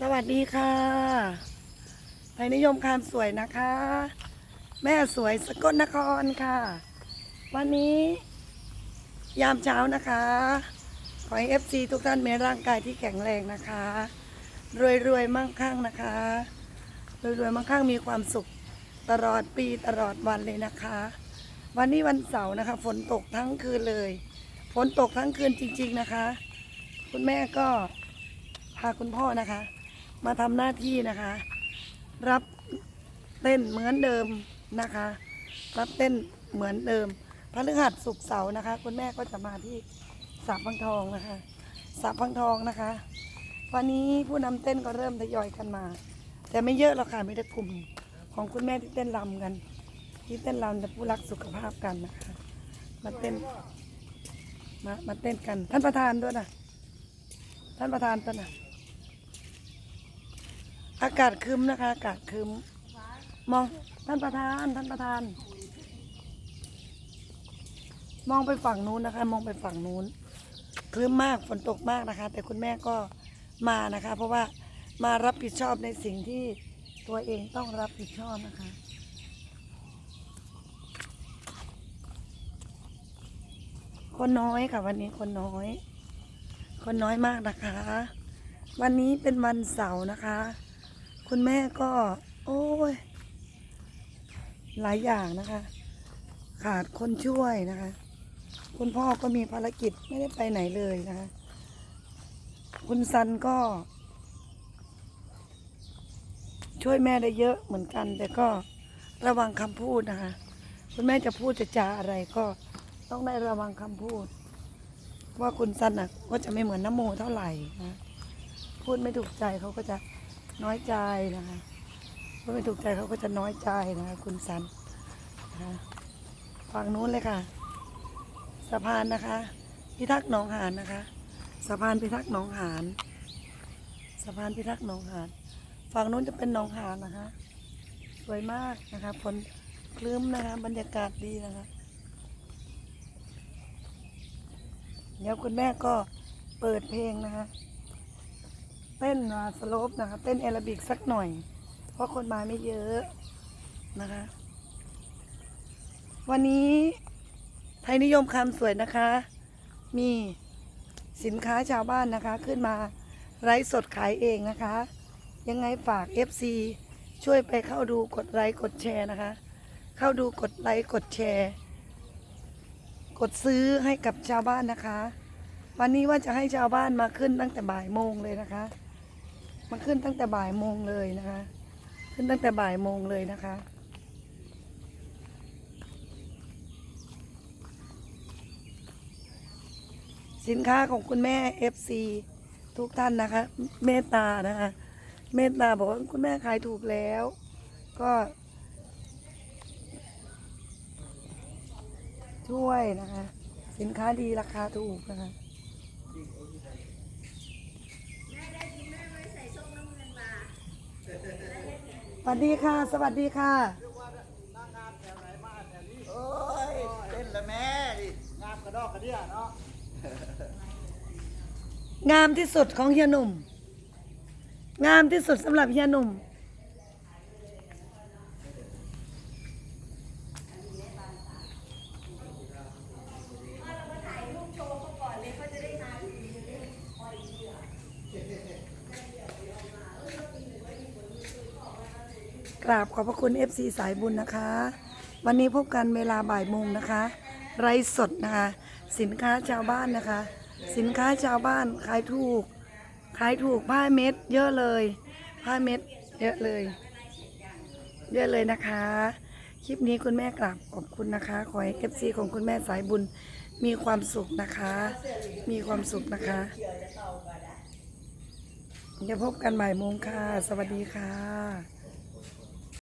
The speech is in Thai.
สวัสดีค่ะไทยนิยมคามสวยนะคะ แม่สวยสกลนครค่ะ วันนี้ยามเช้านะคะ ขอให้เอฟซีทุกท่านมีร่างกายที่แข็งแรงนะคะ รวยรวยมั่งคั่งนะคะ รวยรวยมั่งคั่งมีความสุขตลอดปีตลอดวันเลยนะคะ วันนี้วันเสาร์นะคะ ฝนตกทั้งคืนเลย ฝนตกทั้งคืนจริง ๆนะคะ คุณแม่ก็พาคุณพ่อนะคะ มาทำหน้าที่นะคะ รับเต้นเหมือนเดิมนะคะ รับเต้นเหมือนเดิมพฤหัสศุกเสาร์นะคะ คุณแม่ก็จะมาที่สาพังทองนะคะสาพังทองนะคะ วันนี้ผู้นำเต้นก็เริ่มทยอยกันมา แต่ไม่เยอะหรอกค่ะมีแต่กลุ่มของคุณแม่ที่เต้นรำกัน ที่เต้นรำแต่ผู้รักสุขภาพกันนะคะมาเต้นมามาเต้นกัน ท่านประธานด้วยนะท่านประธานตัวน่ะ อากาศครึ้มนะคะ อากาศครึ้มมองท่านประธานท่านประธาน มองไปฝั่งนู้นนะคะ มองไปฝั่งนู้นครึ้มมากฝนตกมากนะคะ แต่คุณแม่ก็มานะคะ เพราะว่ามารับผิดชอบในสิ่งที่ตัวเองต้องรับผิดชอบนะคะ คนน้อยค่ะ วันนี้คนน้อย คนน้อยมากนะคะ วันนี้เป็นวันเสาร์นะคะ คุณแม่ก็ โอ้ย หลายอย่างนะคะ ขาดคนช่วยนะคะ คุณพ่อก็มีภารกิจไม่ได้ไปไหนเลยนะคะ คุณซันก็ ช่วยแม่ได้เยอะเหมือนกัน แต่ก็ระวังคำพูดนะคะ คุณแม่จะพูดจะจาอะไรก็ต้องได้ระวังคำพูด ว่าคุณซันอะก็จะไม่เหมือนน้ำโมเท่าไหร่นะ พูดไม่ถูกใจเขาก็จะ น้อยใจนะคะพูดไม่ถูกใจเขาก็จะน้อยใจนะคะคุณสันนะคะฝั่งนู้นเลยค่ะ สะพานนะคะ พิทักษ์หนองหานนะคะ สะพานพิทักษ์หนองหานสะพานพิทักษ์หนองหานฝั่งนู้นจะเป็นหนองหานนะคะ สวยมากนะคะฝนคลื้มนะคะ บรรยากาศดีนะคะเดี๋ยวคุณแม่ก็เปิดเพลงนะคะ ต้นอ่าสโลปนะคะ เต้นแอโรบิกสักหน่อย เพราะคนมาไม่เยอะนะคะ วันนี้ไทยนิยมคำสวยนะคะ มีสินค้าชาวบ้านนะคะ ขึ้นมาไลฟ์สดขายเองนะคะ ยังไงฝาก FC ช่วยไปเข้าดูกดไลค์กดแชร์นะคะ เข้าดูกดไลค์กดแชร์ กดซื้อให้กับชาวบ้านนะคะ วันนี้ว่าจะให้ชาวบ้านมาขึ้นตั้งแต่บ่ายโมงเลยนะคะ มาขึ้นตั้งแต่บ่ายโมงเลยนะคะ ขึ้นตั้งแต่บ่ายโมงเลยนะคะ สินค้าของคุณแม่ FC ทุกท่านนะคะ เมตตานะคะ เมตตาบอกว่าคุณแม่ขายถูกแล้ว ก็ช่วยนะคะ สินค้าดีราคาถูกนะคะ สวัสดีค่ะ สวัสดีค่ะ โอ้ยเล่นละแม่ดิงามกระดอกกระเดี่ยเนาะงามที่สุดของเฮียหนุ่ม งามที่สุดสำหรับเฮียหนุ่ม กราบขอบพระคุณ FC สายบุญนะคะ วันนี้พบกันเวลาบ่ายโมงนะคะ ไรสดนะคะ สินค้าชาวบ้านนะคะ สินค้าชาวบ้านขายถูก ขายถูกผ้าเม็ด เยอะเลย ผ้าเม็ด เยอะเลย เยอะเลยนะคะ คลิปนี้คุณแม่กราบขอบคุณนะคะ ขอให้ FC ของคุณแม่สายบุญมีความสุขนะคะ มีความสุขนะคะเดี๋ยวพบกันบ่ายโมงค่ะ สวัสดีค่ะ